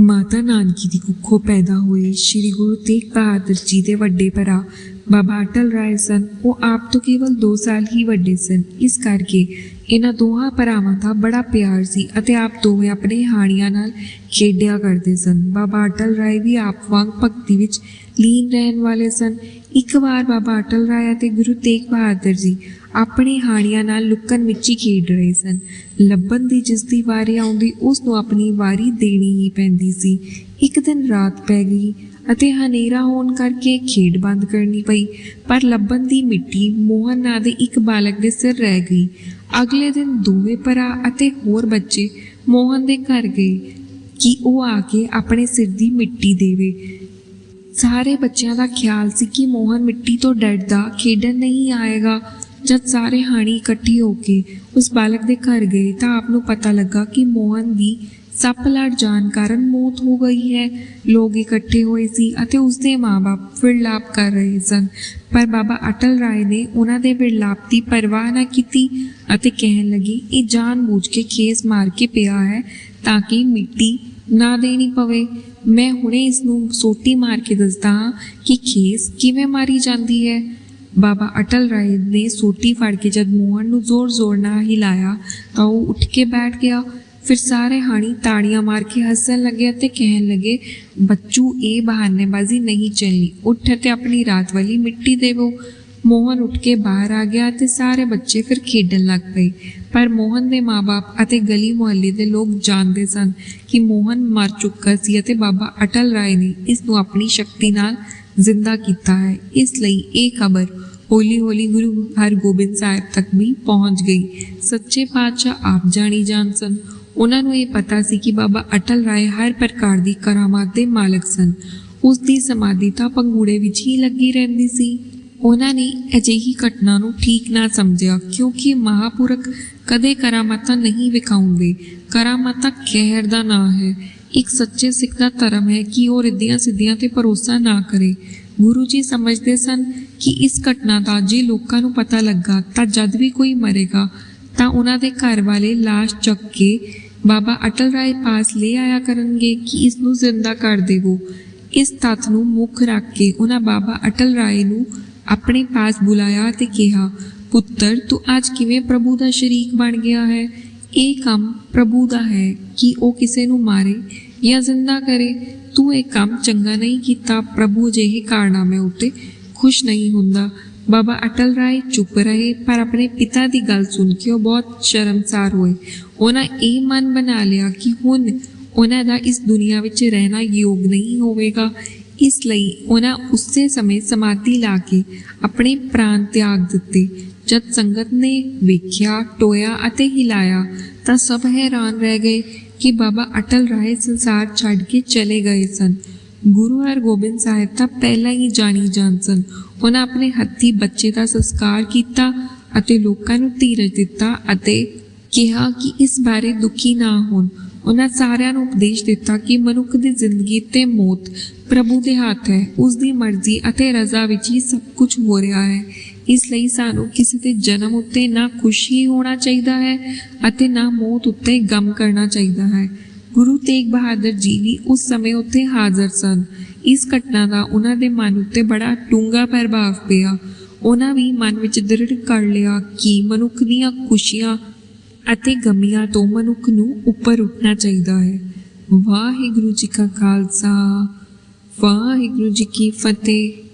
ਮਾਤਾ ਨਾਨਕੀ ਦੀ ਕੁੱਖੋਂ ਪੈਦਾ ਹੋਏ ਸ੍ਰੀ ਗੁਰੂ ਤੇਗ ਬਹਾਦਰ ਜੀ ਦੇ ਵੱਡੇ ਭਰਾ ਬਾਬਾ ਅਟਲ ਰਾਏ ਸਨ। ਉਹ ਆਪ ਤੋਂ ਕੇਵਲ 2 ਸਾਲ ਹੀ ਵੱਡੇ ਸਨ। ਇਸ ਕਰਕੇ ਇਹਨਾਂ ਦੋਹਾਂ ਭਰਾਵਾਂ ਦਾ ਬੜਾ ਪਿਆਰ ਸੀ ਅਤੇ ਆਪ ਦੋਵੇਂ ਆਪਣੇ ਹਾਣੀਆਂ ਨਾਲ ਖੇਡਿਆ ਕਰਦੇ ਸਨ। ਬਾਬਾ ਅਟਲ ਰਾਏ ਵੀ ਆਪ ਵਾਂਗ ਭਗਤੀ ਵਿੱਚ ਲੀਨ ਰਹਿਣ ਵਾਲੇ ਸਨ। ਇੱਕ ਵਾਰ ਬਾਬਾ ਅਟਲ ਰਾਏ ਅਤੇ ਗੁਰੂ ਤੇਗ ਬਹਾਦਰ ਜੀ ਆਪਣੇ ਹਾਣੀਆਂ ਨਾਲ ਲੁਕਣ ਮਿੱਚੀ ਖੇਡ ਰਹੇ ਸਨ। ਲੱਭਣ ਦੀ ਜਿਸ ਦੀ ਵਾਰੀ ਆਉਂਦੀ ਉਸ ਨੂੰ ਆਪਣੀ ਵਾਰੀ ਦੇਣੀ ਹੀ ਪੈਂਦੀ ਸੀ। ਇੱਕ ਦਿਨ ਰਾਤ ਪੈ ਗਈ ਅਤੇ ਹਨੇਰਾ ਹੋਣ ਕਰਕੇ ਖੇਡ ਬੰਦ ਕਰਨੀ ਪਈ, ਪਰ ਲੱਭਣ ਦੀ ਮਿੱਟੀ ਮੋਹਨ ਨਾਂ ਦੇ ਇੱਕ ਬਾਲਕ ਦੇ ਸਿਰ ਰਹਿ ਗਈ। ਅਗਲੇ ਦਿਨ ਦੋਵੇਂ ਭਰਾ ਅਤੇ ਹੋਰ ਬੱਚੇ ਮੋਹਨ ਦੇ ਘਰ ਗਏ ਕਿ ਉਹ ਆ ਕੇ ਆਪਣੇ ਸਿਰ ਦੀ ਮਿੱਟੀ ਦੇਵੇ। ਸਾਰੇ ਬੱਚਿਆਂ ਦਾ ਖਿਆਲ ਸੀ ਕਿ ਮੋਹਨ ਮਿੱਟੀ ਤੋਂ ਡਰਦਾ ਖੇਡਣ ਨਹੀਂ ਆਏਗਾ। ਜਦ ਸਾਰੇ ਹਾਣੀ ਇਕੱਠੇ ਹੋ ਕੇ ਉਸ ਬਾਲਕ ਦੇ ਘਰ ਗਏ ਤਾਂ ਆਪ ਨੂੰ ਪਤਾ ਲੱਗਾ ਕਿ ਮੋਹਨ ਦੀ ਸੱਪ ਲੜ ਜਾਣ ਕਾਰਨ ਮੌਤ ਹੋ ਗਈ ਹੈ। ਲੋਕ ਇਕੱਠੇ ਹੋਏ ਸੀ ਅਤੇ ਉਸ ਦੇ ਮਾਪੇ ਵਿਰਲਾਪ ਕਰ ਰਹੇ ਸਨ। ਪਰ ਬਾਬਾ ਅਟਲ ਰਾਏ ਨੇ ਉਹਨਾਂ ਦੇ ਵਿਰਲਾਪ ਦੀ ਪਰਵਾਹ ਨਾ ਕੀਤੀ ਅਤੇ ਕਹਿਣ ਲੱਗੇ, ਇਹ ਜਾਣਬੁੱਝ ਕੇ ਖੇਸ ਮਾਰ ਕੇ ਪਿਆ ਹੈ ਤਾਂ ਕਿ ਮਿੱਟੀ ਨਾ ਦੇਣੀ ਪਵੇ। ਮੈਂ ਹੁਣੇ ਇਸ ਨੂੰ ਸੋਟੀ ਮਾਰ ਕੇ ਦੱਸਦਾ ਹਾਂ ਕਿ ਖੇਸ ਕਿਵੇਂ ਮਾਰੀ ਜਾਂਦੀ ਹੈ। ਬਾਬਾ ਅਟਲ ਰਾਏ ਨੇ ਸੋਟੀ ਫੜ ਕੇ ਜਦ ਮੋਹਨ ਨੂੰ ਜ਼ੋਰ-ਜ਼ੋਰ ਨਾਲ ਹਿਲਾਇਆ ਤਾਂ ਉਹ ਉੱਠ ਕੇ ਬੈਠ ਗਿਆ ਫਿਰ ਸਾਰੇ ਹਾਣੀ ਤਾੜੀਆਂ ਮਾਰ ਕੇ ਹੱਸਣ ਲੱਗੇ ਅਤੇ ਕਹਿਣ ਲੱਗੇ ਬੱਚੂ ਇਹ ਬਹਾਨੇਬਾਜ਼ੀ ਨਹੀਂ ਚੱਲਣੀ ਉੱਠ ਤੇ ਆਪਣੀ ਰਾਤ ਵਾਲੀ ਮਿੱਟੀ ਦੇਵੋ ਮੋਹਨ ਉੱਠ ਕੇ ਬਾਹਰ ਆ ਗਿਆ ਤੇ ਸਾਰੇ ਬੱਚੇ ਫਿਰ ਖੇਡਣ ਲੱਗ ਪਏ ਪਰ ਮੋਹਨ ਦੇ ਮਾਪੇ ਅਤੇ ਗਲੀ ਮੁਹੱਲੇ ਦੇ ਲੋਕ ਜਾਣਦੇ ਸਨ ਕਿ ਮੋਹਨ ਮਰ ਚੁੱਕਾ ਸੀ ਅਤੇ ਬਾਬਾ ਅਟਲ ਰਾਏ ਨੇ ਇਸ ਨੂੰ ਆਪਣੀ ਸ਼ਕਤੀ ਨਾਲ ਜ਼ਿੰਦਾ ਕੀਤਾ ਹੈ ਇਸ ਲਈ ਇਹ ਖਬਰ ਹੌਲੀ-ਹੌਲੀ ਗੁਰੂ ਹਰਗੋਬਿੰਦ ਸਾਹਿਬ ਤੱਕ ਵੀ ਪਹੁੰਚ ਗਈ। ਸੱਚੇ ਪਾਤਸ਼ਾਹ ਆਪ ਜਾਣੀ ਜਾਣ ਸਨ। ਉਹਨਾਂ ਨੂੰ ਇਹ ਪਤਾ ਸੀ ਕਿ ਬਾਬਾ ਅਟਲ ਰਾਏ ਹਰ ਪ੍ਰਕਾਰ ਦੀ ਕਰਾਮਾਤ ਦੇ ਮਾਲਕ ਸਨ। ਉਸ ਦੀ ਸਮਾਧੀ ਤਾਂ ਪੰਗੂੜੇ ਵਿੱਚ ਹੀ ਲੱਗੀ ਰਹਿੰਦੀ ਸੀ। ਉਹਨਾਂ ਨੇ ਅਜਿਹੀ ਘਟਨਾ ਨੂੰ ਠੀਕ ਨਾ ਸਮਝਿਆ, ਕਿਉਂਕਿ ਮਹਾਪੁਰਖ ਕਦੇ ਕਰਾਮਾਤਾਂ ਨਹੀਂ ਵਿਖਾਉਂਦੇ। ਕਰਾਮਾਤਾਂ ਕਹਿਰ ਦਾ ਨਾਂ ਹੈ। ਇੱਕ ਸੱਚੇ ਸਿੱਖ ਦਾ ਧਰਮ ਹੈ ਕਿ ਉਹ ਰਿੱਧੀਆਂ ਸਿੱਧੀਆਂ ਤੇ ਭਰੋਸਾ ਨਾ ਕਰੇ। ਗੁਰੂ ਜੀ ਸਮਝਦੇ ਸਨ ਕਿ ਇਸ ਘਟਨਾ ਦਾ ਜੇ ਲੋਕਾਂ ਨੂੰ ਪਤਾ ਲੱਗਾ ਤਾਂ ਜਦ ਵੀ ਕੋਈ ਮਰੇਗਾ ਤਾਂ ਉਹਨਾਂ ਦੇ ਘਰ ਵਾਲੇ ਲਾਸ਼ ਚੱਕ ਕੇ ਬਾਬਾ ਅਟਲ ਰਾਏ ਪਾਸ ਲੈ ਆਇਆ ਕਰਨਗੇ ਕਿ ਇਸ ਨੂੰ ਜ਼ਿੰਦਾ ਕਰ ਦੇਵੋ। ਇਸ ਤੱਥ ਨੂੰ ਮੁੱਖ ਰੱਖ ਕੇ ਉਹਨਾਂ ਬਾਬਾ ਅਟਲ ਰਾਏ ਨੂੰ ਆਪਣੇ ਪਾਸ ਬੁਲਾਇਆ ਤੇ ਕਿਹਾ, ਪੁੱਤਰ, ਤੂੰ ਅੱਜ ਕਿਵੇਂ ਪ੍ਰਭੂ ਦਾ ਸ਼ਰੀਕ ਬਣ ਗਿਆ ਹੈ? ਇਹ ਕੰਮ ਪ੍ਰਭੂ ਦਾ ਹੈ ਕਿ ਉਹ ਕਿਸੇ ਨੂੰ ਮਾਰੇ ਜਾਂ ਜ਼ਿੰਦਾ ਕਰੇ। ਤੂੰ ਇਹ ਕੰਮ ਚੰਗਾ ਨਹੀਂ ਕੀਤਾ, ਪ੍ਰਭੂ ਜਿਹੇ ਕਾਰਨਾਮੇ ਉੱਤੇ ਖੁਸ਼ ਨਹੀਂ ਹੁੰਦਾ। ਬਾਬਾ ਅਟਲ ਰਾਏ ਚੁੱਪ ਰਹੇ, ਪਰ ਆਪਣੇ ਪਿਤਾ ਦੀ ਗੱਲ ਸੁਣ ਕੇ ਉਹ ਬਹੁਤ ਸ਼ਰਮਸਾਰ ਹੋਏ। ਉਹਨਾਂ ਇਹ ਮਨ ਬਣਾ ਲਿਆ ਕਿ ਹੁਣ ਉਹਨਾਂ ਦਾ ਇਸ ਦੁਨੀਆ ਵਿੱਚ ਰਹਿਣਾ ਯੋਗ ਨਹੀਂ ਹੋਵੇਗਾ। ਇਸ ਲਈ ਉਹਨਾਂ ਉਸੇ ਸਮੇਂ ਸਮਾਧੀ ਲਾ ਕੇ ਆਪਣੇ ਪ੍ਰਾਣ ਤਿਆਗ ਦਿੱਤੇ। ਜਦ ਸੰਗਤ ਨੇ ਵੇਖਿਆ, ਟੋਇਆ ਅਤੇ ਹਿਲਾਇਆ, ਤਾਂ ਸਭ ਹੈਰਾਨ ਰਹਿ ਗਏ ਕਿ ਬਾਬਾ ਅਟਲ ਰਾਏ ਸੰਸਾਰ ਛੱਡ ਕੇ ਚਲੇ ਗਏ ਸਨ। ਗੁਰੂ ਹਰਗੋਬਿੰਦ ਸਾਹਿਬ ਤਾਂ ਪਹਿਲਾਂ ਹੀ ਜਾਣੀ ਜਾਣ ਸਨ। ਉਹਨਾਂ ਆਪਣੇ ਹੱਥੀ ਬੱਚੇ ਦਾ ਸੰਸਕਾਰ ਕੀਤਾ ਅਤੇ ਲੋਕਾਂ ਨੂੰ ਧੀਰਜ ਦਿੱਤਾ ਅਤੇ ਕਿਹਾ ਕਿ ਇਸ ਬਾਰੇ ਦੁਖੀ ਨਾ ਹੋਣ। ਉਹਨਾਂ ਸਾਰਿਆਂ ਨੂੰ ਉਪਦੇਸ਼ ਦਿੱਤਾ ਕਿ ਮਨੁੱਖ ਦੀ ਜ਼ਿੰਦਗੀ ਤੇ ਮੌਤ ਪ੍ਰਭੂ ਦੇ ਹੱਥ ਹੈ। ਉਸ ਦੀ ਮਰਜ਼ੀ ਅਤੇ ਰਜ਼ਾ ਵਿੱਚ ਹੀ ਸਭ ਕੁਝ ਹੋ ਰਿਹਾ ਹੈ। ਇਸ ਲਈ ਸਾਨੂੰ ਕਿਸੇ ਦੇ ਜਨਮ ਉੱਤੇ ਨਾ ਖੁਸ਼ੀ ਹੋਣਾ ਚਾਹੀਦਾ ਹੈ ਅਤੇ ਨਾ ਮੌਤ ਉੱਤੇ ਗਮ ਕਰਨਾ ਚਾਹੀਦਾ ਹੈ। ਗੁਰੂ ਤੇਗ ਬਹਾਦਰ ਜੀ ਵੀ ਉਸ ਸਮੇਂ ਉੱਥੇ ਹਾਜ਼ਰ ਸਨ। ਇਸ ਘਟਨਾ ਦਾ ਉਹਨਾਂ ਦੇ ਮਨ ਉੱਤੇ ਬੜਾ ਡੂੰਘਾ ਪ੍ਰਭਾਵ ਪਿਆ। ਉਹਨਾਂ ਵੀ ਮਨ ਵਿੱਚ ਦ੍ਰਿੜ ਕਰ ਲਿਆ ਕਿ ਮਨੁੱਖ ਦੀਆਂ ਖੁਸ਼ੀਆਂ ਅਤੇ ਗਮੀਆਂ ਤੋਂ ਮਨੁੱਖ ਨੂੰ ਉੱਪਰ ਉੱਠਣਾ ਚਾਹੀਦਾ ਹੈ। ਵਾਹਿਗੁਰੂ ਜੀ ਕਾ ਖਾਲਸਾ, ਵਾਹਿਗੁਰੂ ਜੀ ਕੀ ਫਤਿਹ।